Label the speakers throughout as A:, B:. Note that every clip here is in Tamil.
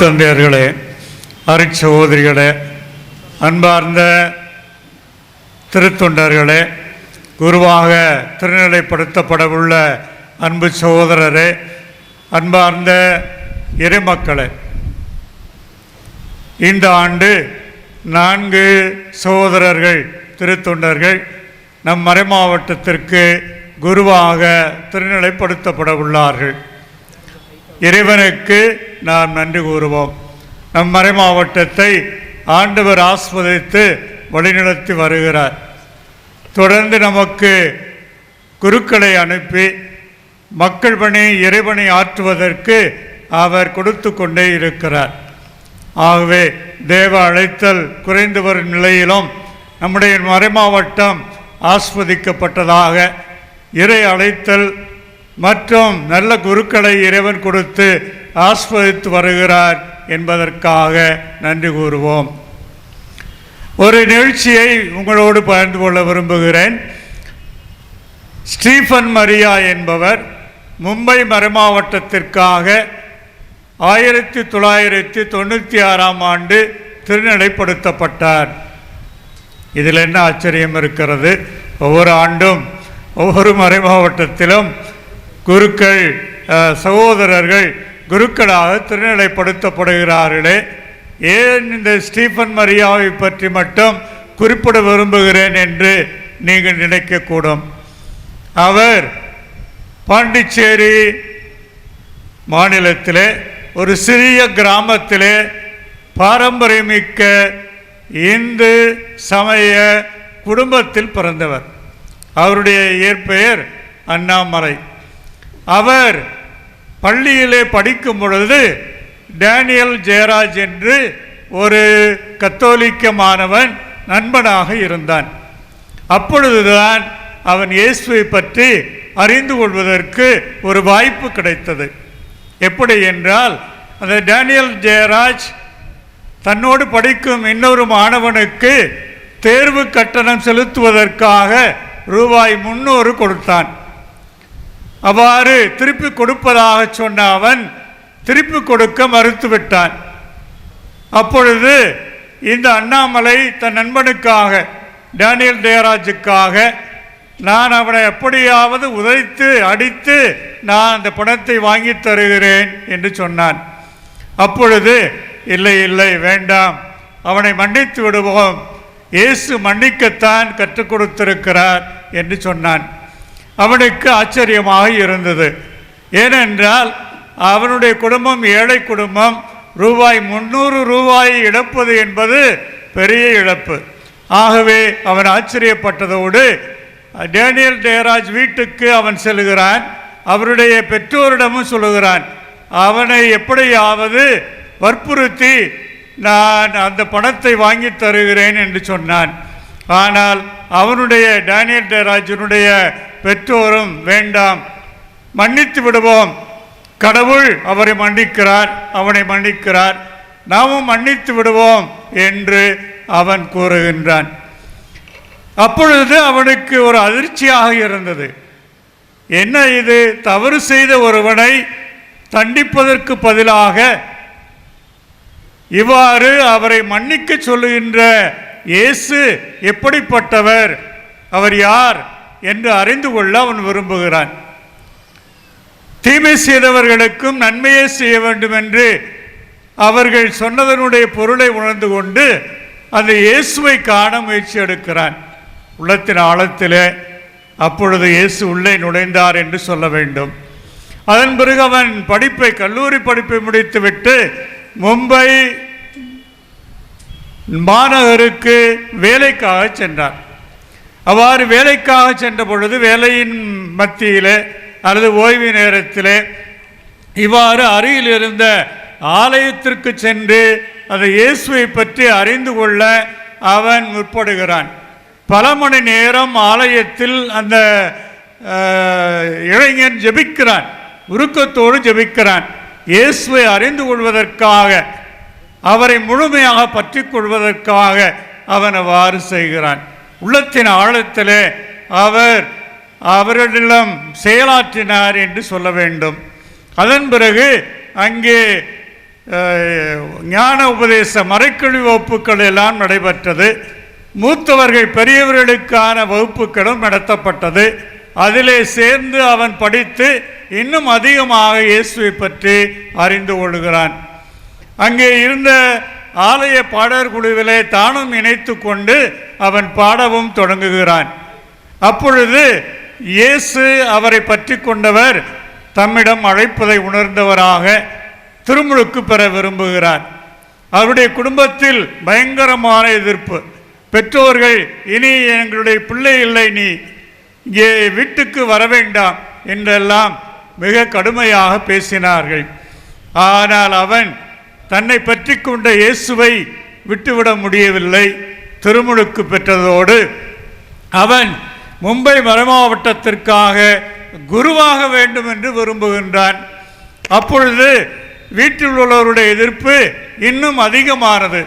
A: தந்தையர்களே அருட்சகோதரிகளே அன்பார்ந்த திருத்தொண்டர்களே குருவாக திருநிலைப்படுத்தப்படவுள்ள அன்பு சகோதரரே அன்பார்ந்த இறைமக்களே இந்த ஆண்டு நான்கு சகோதரர்கள் திருத்தொண்டர்கள் நம் மறைமாவட்டத்திற்கு குருவாக திருநிலைப்படுத்தப்பட உள்ளார்கள் இறைவனுக்கு நாம் நன்றி கூறுவோம். நம் மறை மாவட்டத்தை ஆண்டவர் ஆஸ்வதித்து வழிநடத்தி வருகிறார். தொடர்ந்து நமக்கு குருக்களை அனுப்பி மக்கள் பணி இறைவனை ஆற்றுவதற்கு அவர் கொடுத்து கொண்டே இருக்கிறார். ஆகவே தேவ அழைத்தல் குறைந்து வரும் நிலையிலும் நம்முடைய மறைமாவட்டம் ஆஸ்வதிக்கப்பட்டதாக இறை அழைத்தல் மற்றும் நல்ல குருக்களை இறைவன் கொடுத்து ஆஸ்வதித்து வருகிறார் என்பதற்காக நன்றி கூறுவோம். ஒரு நிகழ்ச்சியை உங்களோடு பகிர்ந்து கொள்ள விரும்புகிறேன். ஸ்டீஃபன் மரியா என்பவர் மும்பை மறைமாவட்டத்திற்காக ஆயிரத்தி தொள்ளாயிரத்தி தொண்ணூற்றி ஆறாம் ஆண்டு திருநிலைப்படுத்தப்பட்டார். இதில் என்ன ஆச்சரியம் இருக்கிறது? ஒவ்வொரு ஆண்டும் ஒவ்வொரு மறைமாவட்டத்திலும் குருக்கள் சகோதரர்கள் குருக்களாக திருநிலைப்படுத்தப்படுகிறார்களே. ஏன் இந்த ஸ்டீஃபன் மரியாவை பற்றி மட்டும் குறிப்பிட விரும்புகிறேன் என்று நீங்கள் நினைக்கக்கூடும். அவர் பாண்டிச்சேரி மாநிலத்திலே ஒரு சிறிய கிராமத்திலே பாரம்பரியமிக்க இந்து சமய குடும்பத்தில் பிறந்தவர். அவருடைய இயற்பெயர் அண்ணாமலை. அவர் பள்ளியிலே படிக்கும் பொழுது டேனியல் ஜெயராஜ் என்று ஒரு கத்தோலிக்க மாணவன் நண்பனாக இருந்தான். அப்பொழுதுதான் அவன் இயேசுவை பற்றி அறிந்து கொள்வதற்கு ஒரு வாய்ப்பு கிடைத்தது. எப்படி என்றால் அந்த டேனியல் ஜெயராஜ் தன்னோடு படிக்கும் இன்னொரு மாணவனுக்கு தேர்வு கட்டணம் செலுத்துவதற்காக ரூபாய் முன்னூறு கொடுத்தான். அவ்வாறு திருப்பி கொடுப்பதாக சொன்ன அவன் திருப்பி கொடுக்க மறுத்துவிட்டான். அப்பொழுது இந்த அண்ணாமலை தன் நண்பனுக்காக டேனியல் ஜெயராஜுக்காக நான் அவனை எப்படியாவது உதைத்து அடித்து நான் அந்த பணத்தை வாங்கி தருகிறேன் என்று சொன்னான். அப்பொழுது இல்லை இல்லை வேண்டாம் அவனை மன்னித்து விடுவோம் இயேசு மன்னிக்கத்தான் கற்றுக் கொடுத்திருக்கிறார் என்று சொன்னான். அவனுக்கு ஆச்சரியமாக இருந்தது. ஏனென்றால் அவனுடைய குடும்பம் ஏழை குடும்பம் ரூபாய் முந்நூறு ரூபாயை இழப்பது என்பது பெரிய இழப்பு. ஆகவே அவன் ஆச்சரியப்பட்டதோடு டேனியல் ஜெயராஜ் வீட்டுக்கு அவன் செல்கிறான் அவருடைய பெற்றோரிடமும் சொல்லுகிறான் அவனை எப்படியாவது வற்புறுத்தி நான் அந்த பணத்தை வாங்கி தருகிறேன் என்று சொன்னான். ஆனால் அவனுடைய டேனியல் ஜெயராஜனுடைய பெற்றோரும் வேண்டாம். மன்னித்து விடுவோம். கடவுள் அவரை மன்னிக்கிறார் அவனை மன்னிக்கிறார். நாமும் மன்னித்து விடுவோம் என்று அவன் கூறுகின்றான். அப்பொழுது அவனுக்கு ஒரு அதிர்ச்சியாக இருந்தது. என்ன இது? தவறு செய்த ஒருவனை தண்டிப்பதற்கு பதிலாக இவ்வாறு அவரை மன்னிக்க சொல்லுகின்ற இயேசு எப்படிப்பட்டவர்? அவர் யார்? என்று அறிந்து கொள்ள அவன் விரும்புகிறான். தீமை செய்தவர்களுக்கும் நன்மையே செய்ய வேண்டும் என்று அவர்கள் சொன்னதனுடைய பொருளை உணர்ந்து கொண்டு அந்த இயேசுவை காண முயற்சி எடுக்கிறான். உள்ளத்தின் ஆழத்திலே அப்பொழுது இயேசு உள்ளே நுழைந்தார் என்று சொல்ல வேண்டும். அதன் பிறகு அவன் படிப்பை கல்லூரி படிப்பை முடித்துவிட்டு மும்பை மாநகருக்கு வேலைக்காக சென்றான். அவ்வாறு வேலைக்காக சென்ற பொழுது வேலையின் மத்தியில் அல்லது ஓய்வு நேரத்தில் இவ்வாறு அருகில் இருந்த ஆலயத்திற்கு சென்று அந்த இயேசுவை பற்றி அறிந்து கொள்ள அவன் முற்படுகிறான். பல மணி நேரம் ஆலயத்தில் அந்த இளைஞன் ஜெபிக்கிறான். உருக்கத்தோடு ஜெபிக்கிறான். இயேசுவை அறிந்து கொள்வதற்காக அவரை முழுமையாக பற்றி கொள்வதற்காக அவன் அவ்வாறு செய்கிறான். உள்ளத்தின் ஆழத்திலே அவர் அவரிடம் செயலாற்றினார் என்று சொல்ல வேண்டும். அதன் பிறகு அங்கே ஞான உபதேச மறைக்கல்வி வகுப்புகள் எல்லாம் நடைபெற்றது. மூத்தவர்கள் பெரியவர்களுக்கான வகுப்புகளும் நடத்தப்பட்டது. அதிலே சேர்ந்து அவன் படித்து இன்னும் அதிகமாக இயேசுவை பற்றி அறிந்து கொள்கிறான். அங்கே இருந்த ஆலய பாடற்குழுவிலே தானும் இணைத்து கொண்டு அவன் பாடவும் தொடங்குகிறான். அப்பொழுது இயேசு அவரை பற்றி கொண்டவர் தம்மிடம் அழைப்பதை உணர்ந்தவராக திருமுழுக்கு பெற விரும்புகிறார். அவருடைய குடும்பத்தில் பயங்கரமான எதிர்ப்பு. பெற்றோர்கள் இனி எங்களுடைய பிள்ளை இல்லை நீ இங்கே வீட்டுக்கு வர வேண்டாம் என்றெல்லாம் மிக கடுமையாக பேசினார்கள். ஆனால் அவன் தன்னை பற்றி கொண்ட இயேசுவை விட்டுவிட முடியவில்லை. திருமுழுக்கு பெற்றதோடு அவன் மும்பை மறைமாவட்டத்திற்காக குருவாக வேண்டும் என்று விரும்புகின்றான். அப்பொழுது வீட்டில் உள்ளவருடைய எதிர்ப்பு இன்னும் அதிகமானது.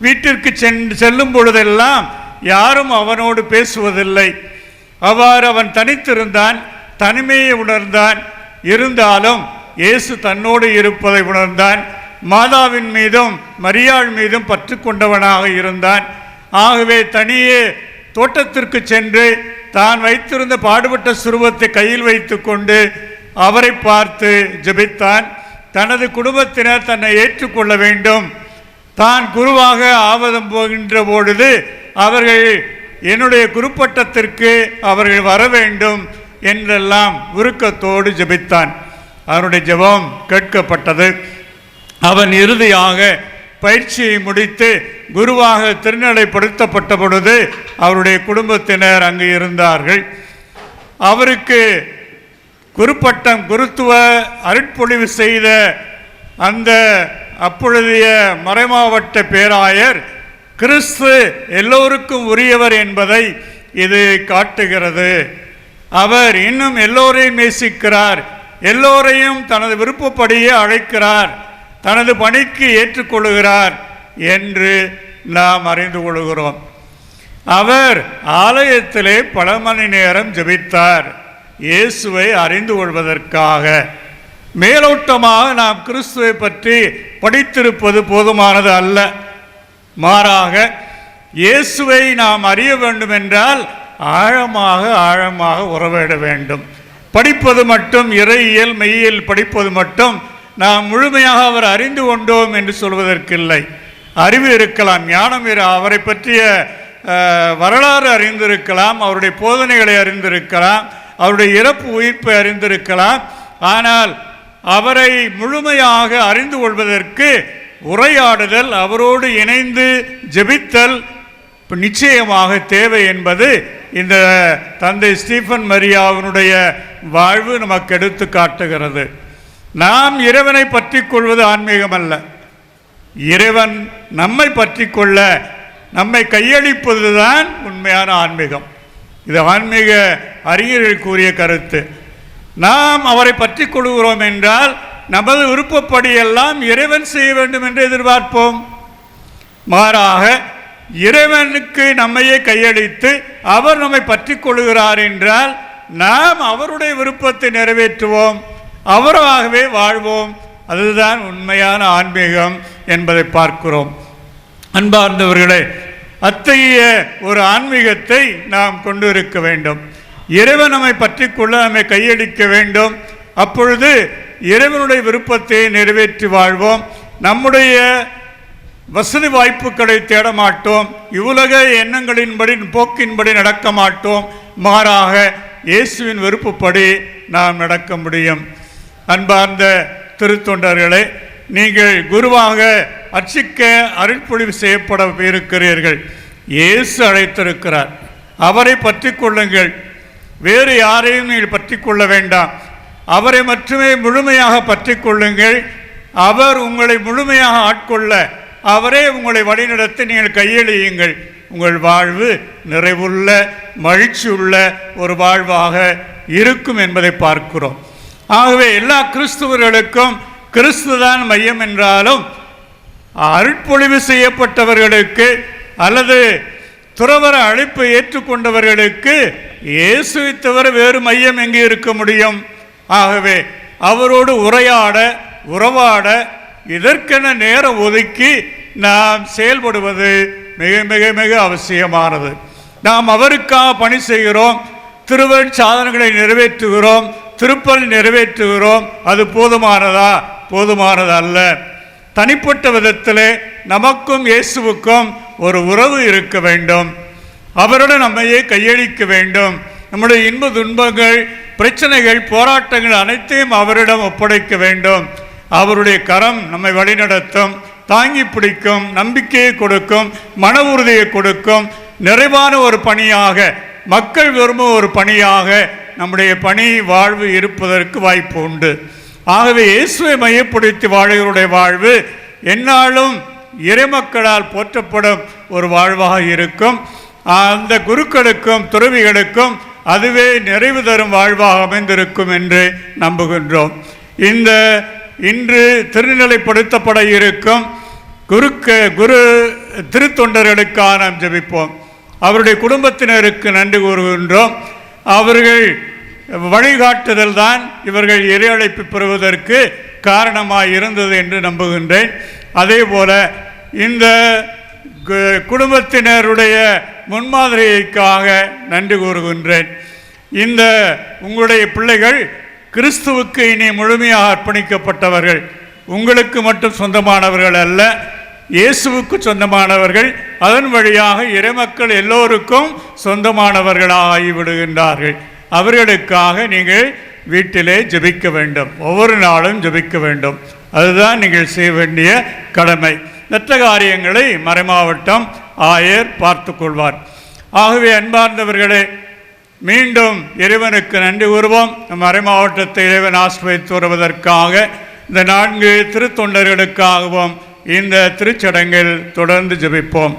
A: வீட்டிற்கு சென் செல்லும் பொழுதெல்லாம் யாரும் அவனோடு பேசுவதில்லை. அவ்வாறு அவன் தனித்திருந்தான் தனிமையை உணர்ந்தான். இருந்தாலும் இயேசு தன்னோடு இருப்பதை உணர்ந்தான். மாதாவின் மீதும் மரியாள் மீதும் பற்று கொண்டவனாக இருந்தான். ஆகவே தனியே தோட்டத்திற்கு சென்று தான் வைத்திருந்த பாடுபட்ட சுருவத்தை கையில் வைத்துக்கொண்டு அவரை பார்த்து ஜெபித்தான். தனது குடும்பத்தினர் தன்னை ஏற்றுக்கொள்ள வேண்டும். தான் குருவாக ஆவதம் போகின்ற பொழுது அவர்கள் என்னுடைய குருப்பட்டத்திற்கு அவர்கள் வர வேண்டும் என்றெல்லாம் உருக்கத்தோடு ஜெபித்தான். அவருடைய ஜெபம் கேட்கப்பட்டது. அவன் இறுதியாக பயிற்சியை முடித்து குருவாக திருநிலைப்படுத்தப்பட்ட பொழுது அவருடைய குடும்பத்தினர் அங்கு இருந்தார்கள். அவருக்கு குருப்பட்டம் குருத்துவ அருட்பொழிவு செய்த அந்த அப்பொழுதைய மறைமாவட்ட பேராயர் கிறிஸ்து எல்லோருக்கும் உரியவர் என்பதை இது காட்டுகிறது. அவர் இன்னும் எல்லோரையும் நேசிக்கிறார் எல்லோரையும் தனது விருப்பப்படியே அழைக்கிறார். தனது பணிக்கு ஏற்றுக்கொள்கிறார் என்று நாம் அறிந்து கொள்கிறோம். அவர் ஆலயத்திலே பல மணி நேரம் ஜெபித்தார். இயேசுவை அறிந்து கொள்வதற்காக. மேலோட்டமாக நாம் கிறிஸ்துவை பற்றி படித்திருப்பது போதுமானது அல்ல. மாறாக இயேசுவை நாம் அறிய வேண்டும் என்றால் ஆழமாக ஆழமாக உறவிட வேண்டும். படிப்பது மட்டும் இறையியல் மெய்யியல் படிப்பது மட்டும் நாம் முழுமையாக அவர் அறிந்து கொண்டோம் என்று சொல்வதற்கில்லை. அறிவு இருக்கலாம் ஞானம் இரு அவரை பற்றிய வரலாறு அறிந்திருக்கலாம் அவருடைய போதனைகளை அறிந்திருக்கலாம் அவருடைய இறப்பு உயிர்ப்பை அறிந்திருக்கலாம். ஆனால் அவரை முழுமையாக அறிந்து கொள்வதற்கு உரையாடுதல் அவரோடு இணைந்து ஜெபித்தல் நிச்சயமாக தேவை என்பது இந்த தந்தை ஸ்டீஃபன் மரியாவினுடைய வாழ்வு நமக்கு எடுத்து காட்டுகிறது. நாம் இறைவனை பற்றி கொள்வது ஆன்மீகம் அல்ல இறைவன் நம்மை பற்றி கொள்ள நம்மை கையளிப்பதுதான் உண்மையான ஆன்மீகம். இது ஆன்மீக அறிஞர்கள் கூறிய கருத்து. நாம் அவரை பற்றி கொள்கிறோம் என்றால் நமது விருப்பப்படி எல்லாம் இறைவன் செய்ய வேண்டும் என்று எதிர்பார்ப்போம். மாறாக இறைவனுக்கு நம்மையே கையளித்து அவர் நம்மை பற்றி கொள்கிறார் என்றால் நாம் அவருடைய விருப்பத்தை நிறைவேற்றுவோம். அவராகவே வாழ்வோம். அதுதான் உண்மையான ஆன்மீகம் என்பதை பார்க்கிறோம். அன்பார்ந்தவர்களே அத்தகைய ஒரு ஆன்மீகத்தை நாம் கொண்டு இருக்க வேண்டும். இறைவன் நம்மை பற்றி கொள்ள நம்மை கையளிக்க வேண்டும். அப்பொழுது இறைவனுடைய விருப்பத்தை நிறைவேற்றி வாழ்வோம். நம்முடைய வசதி வாய்ப்புகளை தேட மாட்டோம். இவ்வுலக எண்ணங்களின்படி போக்கின்படி நடக்க மாட்டோம். மாறாக இயேசுவின் விருப்பப்படி நாம் நடக்க முடியும். அன்பார்ந்த திருத்தொண்டர்களே நீங்கள் குருவாக அர்ச்சிக்க அருள்பொழிவு செய்யப்பட இருக்கிறீர்கள். இயேசு அழைத்திருக்கிறார். அவரை பற்றி கொள்ளுங்கள். வேறு யாரையும் நீங்கள் பற்றி கொள்ள வேண்டாம். அவரை மட்டுமே முழுமையாக பற்றி கொள்ளுங்கள். அவர் உங்களை முழுமையாக ஆட்கொள்ள அவரே உங்களை வழிநடத்தி நீங்கள் கையெழுயுங்கள் உங்கள் வாழ்வு நிறைவுள்ள மகிழ்ச்சியுள்ள ஒரு வாழ்வாக இருக்கும் என்பதை பார்க்கிறோம். ஆகவே எல்லா கிறிஸ்துவர்களுக்கும் கிறிஸ்துதான் மையம் என்றாலும் அருட்பொழிவு செய்யப்பட்டவர்களுக்கு அல்லது துறவர அழைப்பை ஏற்றுக்கொண்டவர்களுக்கு இயேசுவை தவிர வேறு மையம் எங்கே இருக்க முடியும்? ஆகவே அவரோடு உரையாட உறவாட இதற்கென நேரம் ஒதுக்கி நாம் செயல்படுவது மிக மிக மிக அவசியமானது. நாம் அவருக்காக பணி செய்கிறோம் திருவன் சாதனங்களை நிறைவேற்றுகிறோம் திருப்பல் நிறைவேற்றுகிறோம். அது போதுமானதா? போதுமானது அல்ல தனிப்பட்ட விதத்தில் நமக்கும் இயேசுவுக்கும் ஒரு உறவு இருக்க வேண்டும். அவருடன் நம்மையே கையளிக்க வேண்டும். நம்முடைய இன்ப துன்பங்கள் பிரச்சனைகள் போராட்டங்கள் அனைத்தையும் அவரிடம் ஒப்படைக்க வேண்டும். அவருடைய கரம் நம்மை வழிநடத்தும் தாங்கி பிடிக்கும் நம்பிக்கையை கொடுக்கும் மன உறுதியை கொடுக்கும். நிறைவான ஒரு பணியாக மக்கள் விரும்பும் ஒரு பணியாக நம்முடைய பணி வாழ்வு இருப்பதற்கு வாய்ப்பு உண்டு. ஆகவே இயேசுவை மையப்படுத்தி வாழ்கிறோடைய வாழ்வு என்னாலும் இறைமக்களால் போற்றப்படும் ஒரு வாழ்வாக இருக்கும். அந்த குருக்களுக்கும் துறவிகளுக்கும் அதுவே நிறைவு தரும் வாழ்வாக அமைந்திருக்கும் என்று நம்புகின்றோம். இந்த இன்று திருநிலைப்படுத்தப்பட இருக்கும் குருக்க குரு திருத்தொண்டர்களுக்காக நாம் ஜெபிப்போம். அவருடைய குடும்பத்தினருக்கு நன்றி கூறுகின்றோம். அவர்கள் வழிகாட்டுதல் தான் இவர்கள் இறையழைப்பு பெறுவதற்கு காரணமாக இருந்தது என்று நம்புகின்றேன். அதே போல இந்த குடும்பத்தினருடைய முன்மாதிரிக்காக நன்றி கூறுகின்றேன். இந்த உங்களுடைய பிள்ளைகள் கிறிஸ்துவுக்கு இனி முழுமையாக அர்ப்பணிக்கப்பட்டவர்கள் உங்களுக்கு மட்டும் சொந்தமானவர்கள் அல்ல இயேசுவுக்கு சொந்தமானவர்கள் அதன் வழியாக இறைமக்கள் எல்லோருக்கும் சொந்தமானவர்களாக ஆகிவிடுகின்றார்கள் அவர்களுக்காக நீங்கள் வீட்டிலே ஜெபிக்க வேண்டும். ஒவ்வொரு நாளும் ஜெபிக்க வேண்டும். அதுதான் நீங்கள் செய்ய வேண்டிய கடமை. மற்ற காரியங்களை மறைமாவட்டம் ஆயர் பார்த்து கொள்வார். ஆகவே அன்பார்ந்தவர்களே மீண்டும் இறைவனுக்கு நன்றி கூறுவோம். நம் மறை மாவட்டத்தை இறைவன் ஆசிரியத்து வருவதற்காக இந்த நான்கு திருத்தொண்டர்களுக்காகவும் இந்த திருச்சடங்கில் தொடர்ந்து ஜெபிப்போம்.